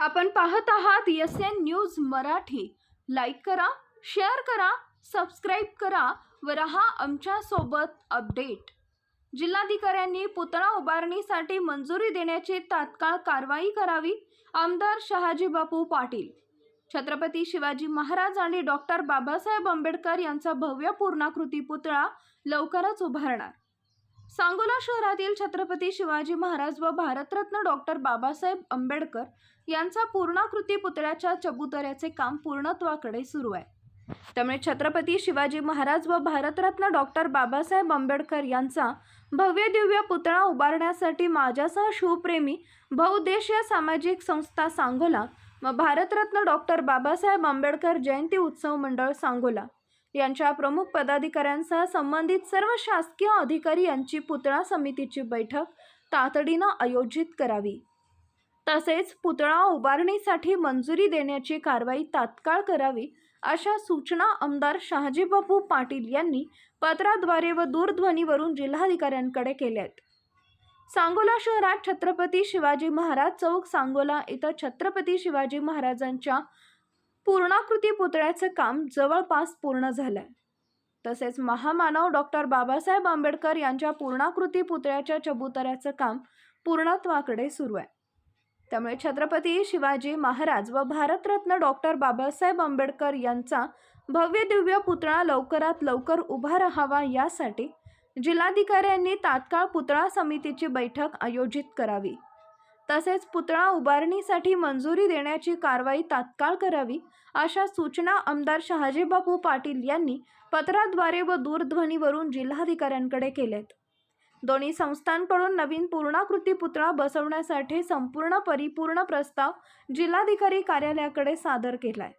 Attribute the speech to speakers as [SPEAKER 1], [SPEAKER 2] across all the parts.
[SPEAKER 1] आपण पाहत आहात S N news Marathi. Like करा शेअर करा सबस्क्राईब करा व रहा आमच्यासोबत अपडेट जिल्हाधिकाऱ्यांनी पुतळा उभारणीसाठी मंजुरी देण्याची तात्काळ कारवाई करावी आमदार शहाजी बापू पाटील. छत्रपती शिवाजी महाराज आणि डॉक्टर बाबासाहेब आंबेडकर यांचा भव्य पूर्णाकृती पुतळा लवकरच उभारणार. सांगोला शहरातील छत्रपती शिवाजी महाराज व भारतरत्न डॉक्टर बाबासाहेब आंबेडकर यांचा पूर्णाकृती पुतळ्याच्या चबुतऱ्याचे काम पूर्णत्वाकडे सुरू आहे. त्यामुळे छत्रपती शिवाजी महाराज व भारतरत्न डॉक्टर बाबासाहेब आंबेडकर यांचा भव्य दिव्य पुतळा उभारण्यासाठी माझ्यासह शिवप्रेमी बहुउद्देशीय सामाजिक संस्था सांगोला व भारतरत्न डॉक्टर बाबासाहेब आंबेडकर जयंती उत्सव मंडळ सांगोला यांच्या प्रमुख पदाधिकाऱ्यांसह संबंधित सर्व शासकीय अधिकारी यांची पुतळा समितीची बैठक तातडीनं आयोजित करावी. तसेच पुतळा उभारणीसाठी मंजुरी देण्याची कारवाई तात्काळ करावी अशा सूचना आमदार शहाजीबापू पाटील यांनी पत्राद्वारे व दूरध्वनीवरून जिल्हाधिकाऱ्यांकडे केल्या आहेत सांगोला शहरात छत्रपती शिवाजी महाराज चौक सांगोला इथं छत्रपती शिवाजी महाराजांच्या पूर्णाकृती पुतळ्याचं काम जवळपास पूर्ण झालंय. तसेच महामानव डॉक्टर बाबासाहेब आंबेडकर यांच्या पूर्णाकृती पुतळ्याच्या चबुतऱ्याचं काम पूर्णत्वाकडे सुरू आहे. त्यामुळे छत्रपती शिवाजी महाराज व भारतरत्न डॉक्टर बाबासाहेब आंबेडकर यांचा भव्य दिव्य पुतळा लवकरात लवकर उभा राहावा यासाठी जिल्हाधिकाऱ्यांनी तात्काळ पुतळा समितीची बैठक आयोजित करावी. तसेच पुतळा उभारणीसाठी मंजुरी देण्याची कारवाई तात्काळ करावी अशा सूचना आमदार शहाजीबापू पाटील यांनी पत्राद्वारे व दूरध्वनीवरून जिल्हाधिकाऱ्यांकडे केल्यात दोन्ही संस्थांकडून नवीन पूर्णाकृती पुतळा बसवण्यासाठी संपूर्ण परिपूर्ण प्रस्ताव जिल्हाधिकारी कार्यालयाकडे सादर केलाय.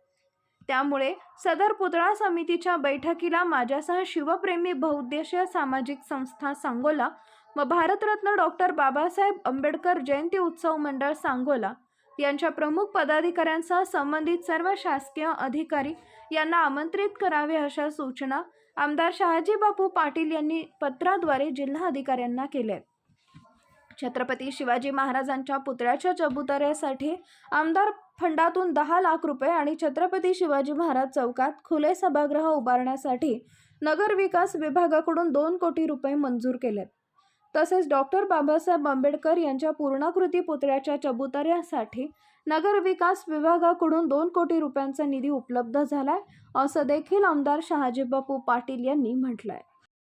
[SPEAKER 1] त्यामुळे सदर पुतळा समितीच्या बैठकीला माझ्यासह शिवप्रेमी बहुउद्देशीय सामाजिक संस्था सांगोला व भारतरत्न डॉक्टर बाबासाहेब आंबेडकर जयंती उत्सव मंडळ सांगोला यांच्या प्रमुख पदाधिकाऱ्यांसह संबंधित सर्व शासकीय अधिकारी यांना आमंत्रित करावे अशा सूचना आमदार शहाजी बापू पाटील यांनी पत्राद्वारे जिल्हा अधिकाऱ्यांना केल्या. छत्रपती शिवाजी महाराजांच्या पुतळ्याच्या चबुतऱ्यासाठी आमदार फंडातून दहा लाख रुपये आणि छत्रपती शिवाजी महाराज चौकात खुले सभागृह उभारण्यासाठी नगर विकास विभागाकडून दोन कोटी रुपये मंजूर केलेत. तसेच डॉक्टर बाबासाहेब आंबेडकर यांच्या पूर्णाकृती पुतळ्याच्या चबुतऱ्यासाठी नगर विकास विभागाकडून दोन कोटी रुपयांचा निधी उपलब्ध झालाय असं देखील आमदार शहाजीबापू पाटील यांनी म्हटलंय.